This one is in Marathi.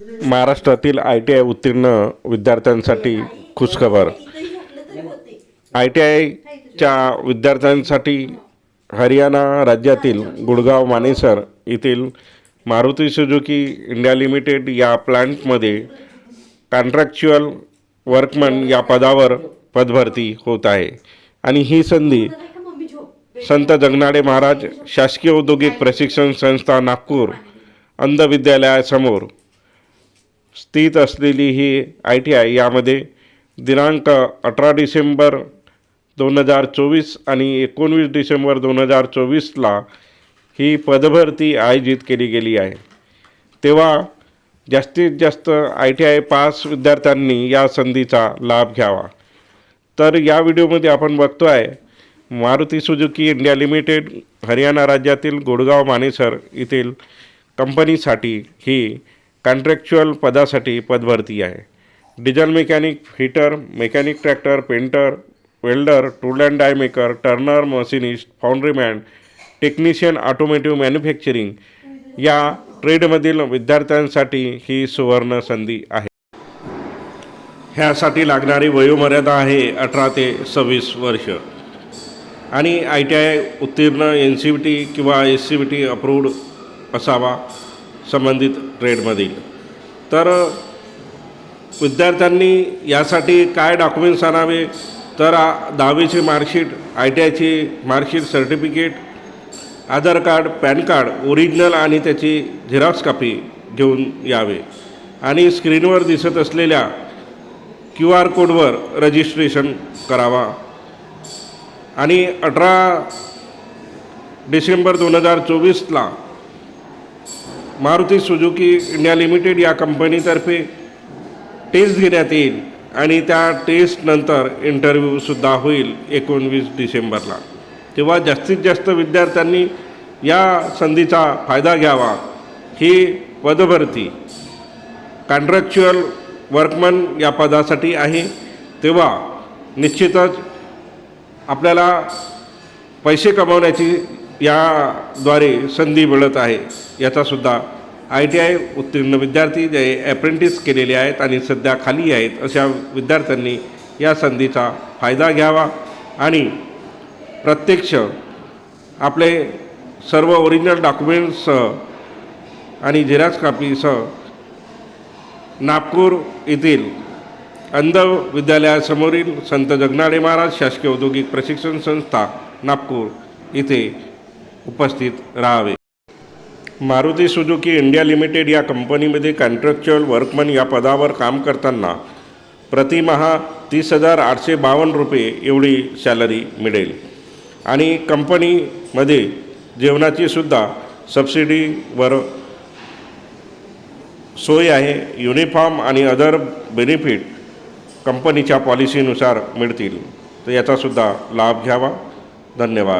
महाराष्ट्रातील आय टी आय उत्तीर्ण विद्यार्थ्यांसाठी खुशखबर. आय टी आयच्या विद्यार्थ्यांसाठी हरियाणा राज्यातील गुडगाव मानेसर येथील मारुती सुजुकी इंडिया लिमिटेड या प्लांटमध्ये कॉन्ट्रॅक्च्युअल वर्कमन या पदावर पदभरती होत आहे. आणि ही संधी संत जगनाडे महाराज शासकीय औद्योगिक प्रशिक्षण संस्था नागपूर अंध विद्यालयासमोर स्थित असलेली ही आय टी आय यामध्ये दिनांक अठरा डिसेंबर दोन हजार चोवीस आणि एकोणवीस डिसेंबर दोन हजार चोवीसला ही पदभरती आयोजित केली गेली आहे. तेव्हा जास्तीत जास्त आय टी आय पास विद्यार्थ्यांनी या संधीचा लाभ घ्यावा. तर या व्हिडिओमध्ये आपण बघतो आहे Maruti Suzuki India limited Haryana राज्यातील गुडगाव मानेसर येथील कंपनीसाठी ही कॉन्ट्रॅक्च्युअल पदासाठी पदभरती आहे. Diesel mechanic heater mechanic tractor painter welder tool and die maker turner machinist foundryman technician automotive manufacturing या ट्रेडमधील विद्यार्थ्यांसाठी ही सुवर्ण संधी आहे. ह्यासाठी लागणारी वयोमर्यादा आहे अठरा ते सव्वीस वर्ष. आणि आय टी आय उत्तीर्ण एन सी बी टी किंवा S C B T approved असावा. संबंधित ट्रेडमधील तर विद्यार्थ्यांनी यासाठी काय डॉक्युमेंट्स आणावे? तर दहावीची मार्कशीट आय टी आयची marksheet certificate Aadhaar card PAN card original आणि त्याची झेरॉक्स कॉपी घेऊन यावे. आणि स्क्रीनवर दिसत असलेल्या क्यू आर कोडवर रजिस्ट्रेशन करावा. आणि अठरा डिसेंबर दोन हजार चोवीसला मारुती सुजुकी इंडिया लिमिटेड या कंपनीतर्फे टेस्ट घेण्यात येईल आणि त्या टेस्टनंतर इंटरव्ह्यूसुद्धा होईल एकोणवीस डिसेंबरला. तेव्हा जास्तीत जास्त विद्यार्थ्यांनी या संधीचा फायदा घ्यावा. ही पदभरती कॉन्ट्रॅक्च्युअल वर्कमन या पदासाठी आहे. तेव्हा निश्चितच आपल्याला पैसे कमावण्याची याद्वारे संधी मिळत आहे. याचासुद्धा आय टी आय उत्तीर्ण विद्यार्थी जे ॲप्रेंटिस केलेले आहेत आणि सध्या खाली आहेत अशा विद्यार्थ्यांनी या संधीचा फायदा घ्यावा आणि प्रत्यक्ष आपले सर्व ओरिजिनल डॉक्युमेंट्ससह आणि झेरॉक्स कॉपीसह नागपूर येथील अंध विद्यालयासमोरील संत जगनाडे महाराज शासकीय औद्योगिक प्रशिक्षण संस्था नागपूर इथे उपस्थित राहावे. मारुती सुजुकी इंडिया लिमिटेड या कंपनीमध्ये कॉन्ट्रॅक्च्युअल वर्कमन या पदावर काम करताना प्रतिमहा तीस हजार आठशे बावन्न रुपये एवढी सॅलरी मिळेल. आणि कंपनीमध्ये जेवणाची सुद्धा सबसिडीवर सोय आहे. युनिफॉर्म आणि अदर बेनिफिट कंपनीच्या पॉलिसीनुसार मिळतील. तर याचासुद्धा लाभ घ्यावा. धन्यवाद.